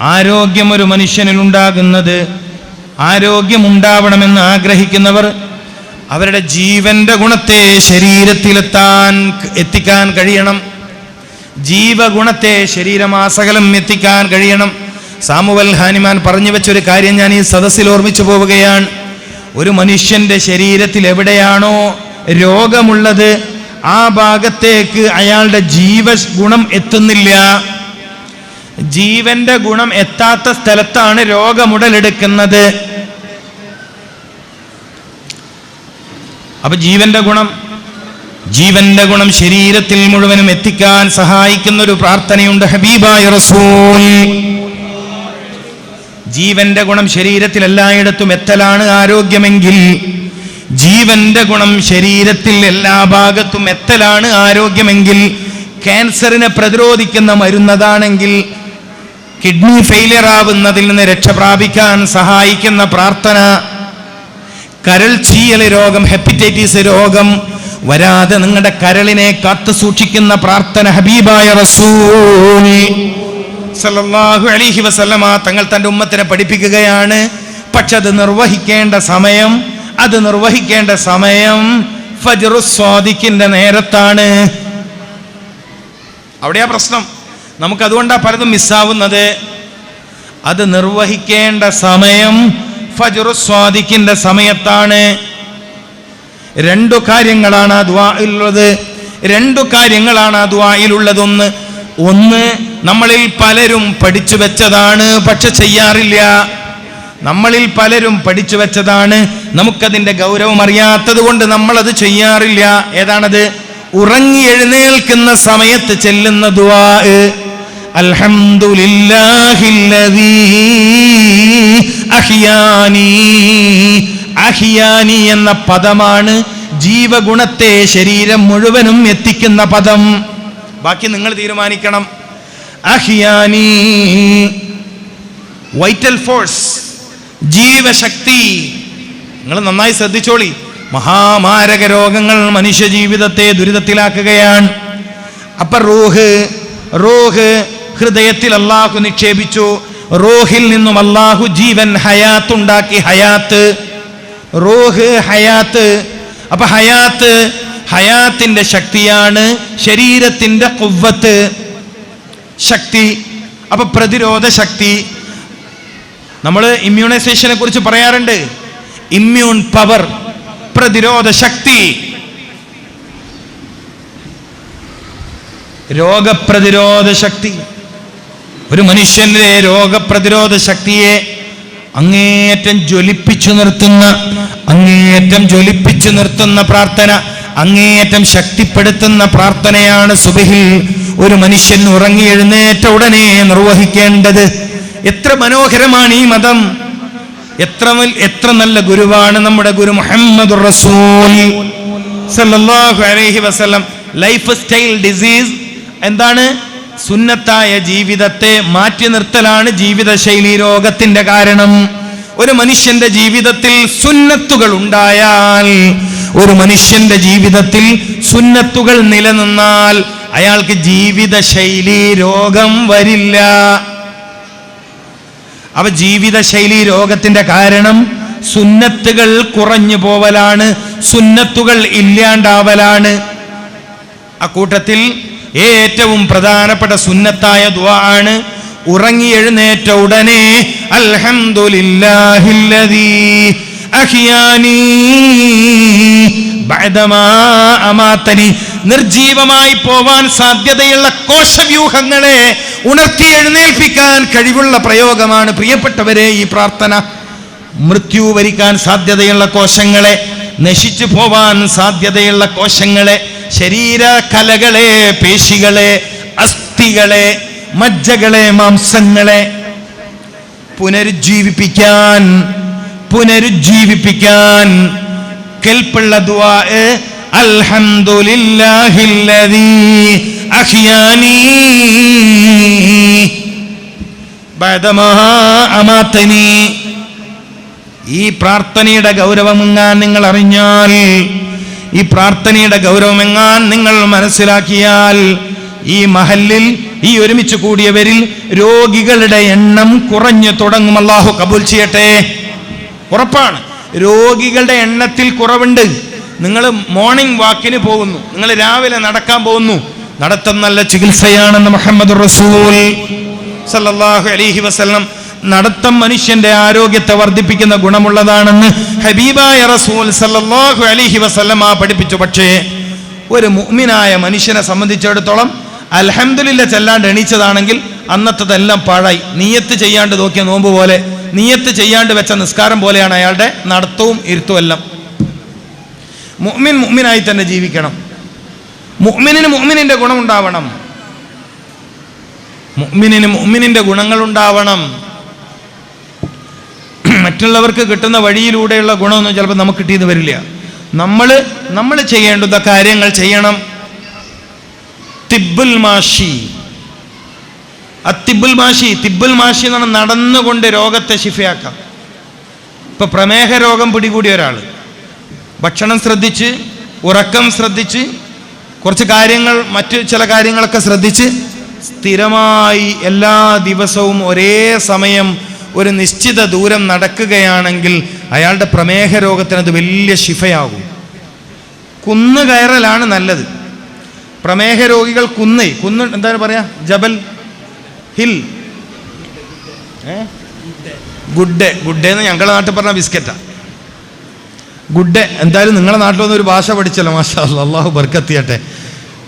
ആരോഗ്യം ഒരു മനുഷ്യനിൽ ഉണ്ടാകുന്നത് ആരോഗ്യമുണ്ടാവണമെന്ന് ആഗ്രഹിക്കുന്നവർ അവരുടെ ജീവന്റെ ഗുണത്തെ ശരീരത്തിലെത്താൻ എത്തിക്കാൻ കഴിയണം. ജീവഗുണത്തെ ശരീരമാസകലം എത്തിക്കാൻ കഴിയണം. സാമുവൽ ഹാനിമാൻ പറഞ്ഞു വെച്ചൊരു കാര്യം ഞാൻ ഈ സദസ്സിൽ ഓർമ്മിച്ചു പോവുകയാണ്. ഒരു മനുഷ്യന്റെ ശരീരത്തിൽ എവിടെയാണോ രോഗമുള്ളത് ആ ഭാഗത്തേക്ക് അയാളുടെ ജീവ ഗുണം എത്തുന്നില്ല. ജീവന്റെ ഗുണം എത്താത്ത സ്ഥലത്താണ് രോഗമുടലെടുക്കുന്നത്. അപ്പൊ ജീവന്റെ ഗുണം ജീവന്റെ ഗുണം ശരീരത്തിൽ മുഴുവനും എത്തിക്കാൻ സഹായിക്കുന്ന ഒരു പ്രാർത്ഥനയുണ്ട് ഹബീബായ റസൂൽ. ജീവന്റെ ഗുണം ശരീരത്തിൽ എല്ലായിടത്തും എത്തലാണ് ആരോഗ്യമെങ്കിൽ. ജീവന്റെ ഗുണം ശരീരത്തിൽ എല്ലാ ഭാഗത്തും എത്തലാണ് ആരോഗ്യമെങ്കിൽ. ക്യാൻസറിനെ പ്രതിരോധിക്കുന്ന മരുന്നതാണെങ്കിൽ കിഡ്നി ഫെയിലിയർ ആവുന്നതിൽ നിന്ന് രക്ഷപ്രാപിക്കാൻ സഹായിക്കുന്ന പ്രാർത്ഥന. കരൾ ചീയൽ രോഗം ഹെപ്പറ്റൈറ്റിസ് രോഗം വരാതെ നിങ്ങളുടെ കരളിനെ കാത്തു സൂക്ഷിക്കുന്ന പ്രാർത്ഥന ഹബീബായ റസൂൽ സല്ലല്ലാഹു അലൈഹി വസല്ലമ തങ്ങൾ തന്റെ ഉമ്മത്തിനെ പഠിപ്പിക്കുകയാണ്. പക്ഷെ അത് നിർവഹിക്കേണ്ട സമയം അത് നിർവഹിക്കേണ്ട സമയം ഫജറു സ്വാദിക്കിന്റെ നേരത്താണ്. അവിടെയാ പ്രശ്നം. നമുക്ക് അതുകൊണ്ടാ പലതും മിസ്സാവുന്നത്. അത് നിർവഹിക്കേണ്ട സമയം ഫജുറു സ്വാദിക്കിന്റെ സമയത്താണ്. രണ്ടു കാര്യങ്ങളാണ് ആ ദ്വായിലുള്ളത് രണ്ടു കാര്യങ്ങളാണ് ആ ദ്വായിലുള്ളതൊന്ന് ഒന്ന് നമ്മളിൽ പലരും പഠിച്ചു വെച്ചതാണ് പക്ഷെ ചെയ്യാറില്ല. നമ്മളിൽ പലരും പഠിച്ചു വെച്ചതാണ് നമുക്കതിന്റെ ഗൗരവം അറിയാത്തത് കൊണ്ട് നമ്മളത് ചെയ്യാറില്ല. ഏതാണത്? ഉറങ്ങി എഴുന്നേൽക്കുന്ന സമയത്ത് ചെല്ലുന്ന അഹിയാനി എന്ന പദമാണ് ജീവഗുണത്തെ ശരീരം മുഴുവനും എത്തിക്കുന്ന പദം. ബാക്കി നിങ്ങൾ തീരുമാനിക്കണം. അഹിയാനി വൈറ്റൽ ഫോഴ്സ് ജീവശക്തി. നിങ്ങൾ നന്നായി ശ്രദ്ധിച്ചോളി. മഹാമാരക രോഗങ്ങൾ മനുഷ്യ ജീവിതത്തെ ദുരിതത്തിലാക്കുകയാണ്. അപ്പൊ റൂഹ് റൂഹ് ഹൃദയത്തിൽ അള്ളാഹു നിക്ഷേപിച്ചു. റോഹിൽ നിന്നും അള്ളാഹു ജീവൻ ഹയാത്ത് ഉണ്ടാക്കി ഹയാത്ത് റോഹ് ഹയാത്ത്. അപ്പൊ ഹയാത്ത് ഹയാത്തിന്റെ ശക്തിയാണ് ശരീരത്തിന്റെ കുവ്വത്ത്. ശക്തി അപ്പൊ പ്രതിരോധ ശക്തി. നമ്മൾ ഇമ്മ്യൂണൈസേഷനെ കുറിച്ച് പറയാറുണ്ട്. ഇമ്മ്യൂൺ പവർ പ്രതിരോധ ശക്തി. രോഗപ്രതിരോധ ശക്തി. ഒരു മനുഷ്യന്റെ രോഗപ്രതിരോധ ശക്തിയെ അങ്ങേയറ്റം ജ്വലിപ്പിച്ചു നിർത്തുന്ന അങ്ങേയറ്റം ജ്വലിപ്പിച്ചു നിർത്തുന്ന പ്രാർത്ഥന അങ്ങേയറ്റം ശക്തിപ്പെടുത്തുന്ന പ്രാർത്ഥനയാണ് സുബഹിൽ ഒരു മനുഷ്യൻ ഉറങ്ങി എഴുന്നേറ്റ ഉടനെ നിർവഹിക്കേണ്ടത്. എത്ര മനോഹരമാണ് ഈ മതം. എത്ര എത്ര നല്ല ഗുരുവാണ് നമ്മുടെ ഗുരു മുഹമ്മദ് റസൂൽ. അലൈഹി വസല്ലം. Lifestyle disease. എന്താണ്? സുന്നത്തായ ജീവിതത്തെ മാറ്റി നിർത്തലാണ് ജീവിതശൈലി രോഗത്തിന്റെ കാരണം. ഒരു മനുഷ്യന്റെ ജീവിതത്തിൽ സുന്നത്തുകൾ ഉണ്ടായാൽ ഒരു മനുഷ്യന്റെ ജീവിതത്തിൽ സുന്നത്തുകൾ നിലനിന്നാൽ അയാൾക്ക് ജീവിതശൈലി രോഗം വരില്ല. അവ ജീവിതശൈലി രോഗത്തിന്റെ കാരണം സുന്നത്തുകൾ കുറഞ്ഞു പോവലാണ് സുന്നത്തുകൾ ഇല്ലാണ്ടാവലാണ്. അക്കൂട്ടത്തിൽ ഏറ്റവും പ്രധാനപ്പെട്ട സുന്നത്തായ ദുആ ആണ്. ഉറങ്ങി എഴുന്നേറ്റ ഉടനെ അൽഹംദുലില്ലാഹില്ലദീ ബഅദമാ നിർജീവമായി പോവാൻ സാധ്യതയുള്ള കോശവ്യൂഹങ്ങളെ ഉണർത്തി എഴുന്നേൽപ്പിക്കാൻ കഴിവുള്ള പ്രയോഗമാണ് പ്രിയപ്പെട്ടവരെ ഈ പ്രാർത്ഥന. മൃത്യു വരിക്കാൻ സാധ്യതയുള്ള കോശങ്ങളെ നശിച്ചു പോവാൻ സാധ്യതയുള്ള കോശങ്ങളെ ശരീര കലകളെ പേശികളെ അസ്ഥികളെ മജ്ജകളെ മാംസങ്ങളെ പുനരുജ്ജീവിപ്പിക്കാൻ പുനരുജ്ജീവിപ്പിക്കാൻ കെൽപ്പുള്ള ഈ പ്രാർത്ഥനയുടെ ഗൗരവമെങ്ങാൻ നിങ്ങൾ അറിഞ്ഞാൽ ഈ പ്രാർത്ഥനയുടെ ഗൗരവമെങ്ങാൻ നിങ്ങൾ മനസ്സിലാക്കിയാൽ ഈ മഹല്ലിൽ ഈ ഒരുമിച്ച് കൂടിയവരിൽ രോഗികളുടെ എണ്ണം കുറഞ്ഞു തുടങ്ങും. അള്ളാഹു കബൂൽ ചെയ്യട്ടെ. ഉറപ്പാണ്. രോഗികളുടെ എണ്ണത്തിൽ കുറവുണ്ട്. നിങ്ങൾ മോർണിംഗ് വാക്കിന് പോകുന്നു. നിങ്ങൾ രാവിലെ നടക്കാൻ പോകുന്നു. നടത്തം നല്ല ചികിത്സയാണെന്ന് മുഹമ്മദ് റസൂൽ സല്ലല്ലാഹു അലൈഹി വസല്ലം നടത്തം മനുഷ്യന്റെ ആരോഗ്യത്തെ വർദ്ധിപ്പിക്കുന്ന ഗുണമുള്ളതാണെന്ന് ഹബീബായ റസൂൽ സല്ലാഹു അലിഹി വസല്ലം ആ പഠിപ്പിച്ചു. പക്ഷേ ഒരു മുഅ്മിനായ മനുഷ്യനെ സംബന്ധിച്ചിടത്തോളം അലഹമില്ല ചെല്ലാണ്ട് എണീച്ചതാണെങ്കിൽ അന്നത്തതെല്ലാം പാഴായി. നീയത്ത് ചെയ്യാണ്ട് നോക്കിയ നോമ്പ് പോലെ നീയത്ത് ചെയ്യാണ്ട് വെച്ച നിസ്കാരം പോലെയാണ് അയാളുടെ നടത്തവും ഇരുത്തും എല്ലാം. മുഅ്മിൻ മുഅ്മിനായി തന്നെ ജീവിക്കണം. മുഅ്മിനിന് മുഅ്മിനിന്റെ ഗുണമുണ്ടാവണം. മുഅ്മിനിന് മുഅ്മിനിന്റെ ഗുണങ്ങൾ ഉണ്ടാവണം മറ്റുള്ളവർക്ക് കിട്ടുന്ന വഴിയിലൂടെയുള്ള ഗുണമൊന്നും ചിലപ്പോൾ നമുക്ക് കിട്ടിയെന്ന് വരില്ല. നമ്മൾ നമ്മൾ ചെയ്യേണ്ടുന്ന കാര്യങ്ങൾ ചെയ്യണം. തിബുൽ മാഷി. അത്തിബുൽ മാഷി തിബുൽ മാഷി എന്ന് പറഞ്ഞാൽ നടന്നുകൊണ്ട് രോഗത്തെ ശിഫയാക്കാം. ഇപ്പൊ പ്രമേഹ രോഗം പിടികൂടിയ ഒരാൾ. ഭക്ഷണം ശ്രദ്ധിച്ച് ഉറക്കം ശ്രദ്ധിച്ച് കുറച്ച് കാര്യങ്ങൾ മറ്റ് ചില കാര്യങ്ങളൊക്കെ ശ്രദ്ധിച്ച് സ്ഥിരമായി എല്ലാ ദിവസവും ഒരേ സമയം ഒരു നിശ്ചിത ദൂരം നടക്കുകയാണെങ്കിൽ അയാളുടെ പ്രമേഹ രോഗത്തിന് അത് വലിയ ശിഫയാകും. കുന്ന് കയറലാണ് നല്ലത്. പ്രമേഹ രോഗികൾ കുന്ന് കുന്ന് എന്താണ് പറയാ? ജബൽ ഹിൽ. ഗുഡ് ഗുഡ് എന്ന് ഞങ്ങളുടെ നാട്ടിൽ പറഞ്ഞ ബിസ്ക്കറ്റാ. ഗുഡ് എന്തായാലും നിങ്ങളുടെ നാട്ടിലൊന്നും ഒരു ഭാഷ പഠിച്ചല്ലോ മാഷാ അള്ളാഹു ബർക്കത്തിയട്ടെ.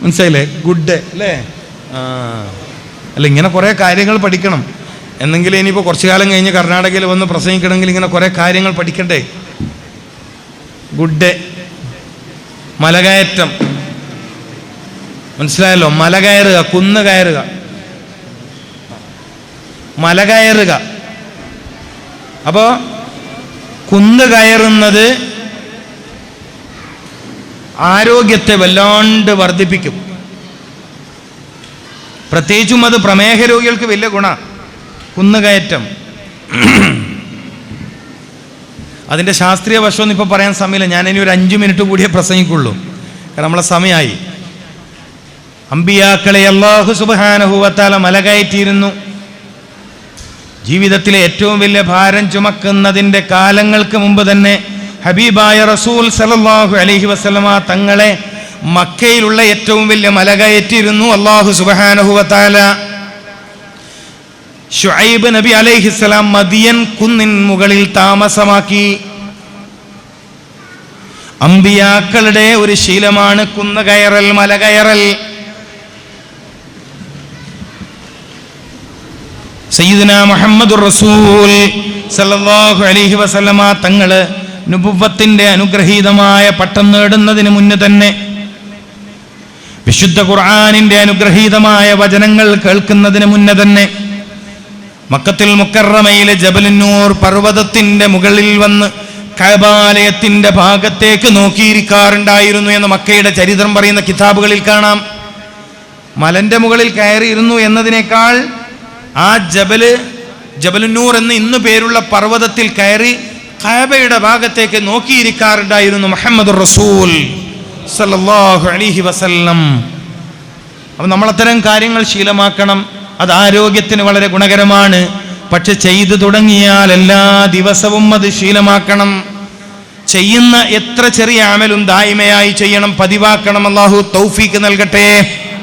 മനസ്സിലായില്ലേ? ഗുഡ് അല്ലേ? അല്ല ഇങ്ങനെ കുറേ കാര്യങ്ങൾ പഠിക്കണം. എന്നെങ്കിലും ഇനിയിപ്പോൾ കുറച്ചു കാലം കഴിഞ്ഞ് കർണാടകയിൽ വന്ന് പ്രസംഗിക്കണമെങ്കിൽ ഇങ്ങനെ കുറേ കാര്യങ്ങൾ പഠിക്കണ്ടേ? ഗുഡ് ഡേ മലകയറ്റം. മനസ്സിലായല്ലോ? മല കയറുക കുന്ന് കയറുക. മല കയറുക. അപ്പോ കുന്ന് കയറുന്നത് ആരോഗ്യത്തെ വല്ലാണ്ട് വർദ്ധിപ്പിക്കും. പ്രത്യേകിച്ചും അത് പ്രമേഹ രോഗികൾക്ക് വലിയ ഗുണ. കുന്നുകയറ്റം. അതിന്റെ ശാസ്ത്രീയ വശമൊന്നും ഇപ്പോൾ പറയാൻ സമയമില്ല. ഞാൻ ഇനി ഒരു അഞ്ച് മിനിറ്റ് കൂടിയേ പ്രസംഗിക്കുള്ളൂ. കാരണം നമ്മളെ സമയമായി അമ്പിയാക്കളെ അള്ളാഹു സുബാനഹുവത്താല മലകയറ്റിയിരുന്നു ജീവിതത്തിലെ ഏറ്റവും വലിയ ഭാരം ചുമക്കുന്നതിന്റെ കാലങ്ങൾക്ക് മുമ്പ് തന്നെ ഹബീബായ റസൂൽ സലല്ലാഹു അലഹി വസല്ലമ തങ്ങളെ മക്കയിലുള്ള ഏറ്റവും വലിയ മല കയറ്റിയിരുന്നു അള്ളാഹു സുബാനഹുവത്താല ഷുഐബ് നബി അലൈഹിസ്സലാം മദിയൻ കുന്നിൻ മുകളിൽ താമസമാക്കി. അമ്പിയാക്കളുടെ ഒരു ശീലമാണ് കുന്ന് കയറൽ മല കയറൽ. സയ്യിദന മുഹമ്മദ് റസൂൽ സല്ലല്ലാഹു അലൈഹി വസല്ലമ തങ്ങൾ നുബുവത്തിന്റെ അനുഗ്രഹീതമായ പട്ടം നേടുന്നതിന് മുന്നേ തന്നെ വിശുദ്ധ ഖുർആാനിന്റെ അനുഗ്രഹീതമായ വചനങ്ങൾ കേൾക്കുന്നതിന് മുന്നേ തന്നെ മക്കത്തിൽ മുക്കറമയിലെ ജബലിന്നൂർ പർവതത്തിന്റെ മുകളിൽ വന്ന് കബാലയത്തിന്റെ ഭാഗത്തേക്ക് നോക്കിയിരിക്കാറുണ്ടായിരുന്നു എന്ന് മക്കയുടെ ചരിത്രം പറയുന്ന കിതാബുകളിൽ കാണാം. മലന്റെ മുകളിൽ കയറിയിരുന്നു എന്നതിനേക്കാൾ ആ ജബൽ ജബലുന്നൂർ എന്ന് ഇന്നു പേരുള്ള പർവതത്തിൽ കയറി കയബയുടെ ഭാഗത്തേക്ക് നോക്കിയിരിക്കാറുണ്ടായിരുന്നു മുഹമ്മദ് റസൂൽ സല്ലല്ലാഹു അലൈഹി വസല്ലം. അപ്പം നമ്മൾ അത്തരം കാര്യങ്ങൾ ശീലമാക്കണം. അത് ആരോഗ്യത്തിന് വളരെ ഗുണകരമാണ്. പക്ഷെ ചെയ്തു തുടങ്ങിയാൽ എല്ലാ ദിവസവും അത് ശീലമാക്കണം. ചെയ്യുന്ന എത്ര ചെറിയ അമലും ദായ്മയായി ചെയ്യണം പതിവാക്കണം. അള്ളാഹു തൗഫീക്ക് നൽകട്ടെ.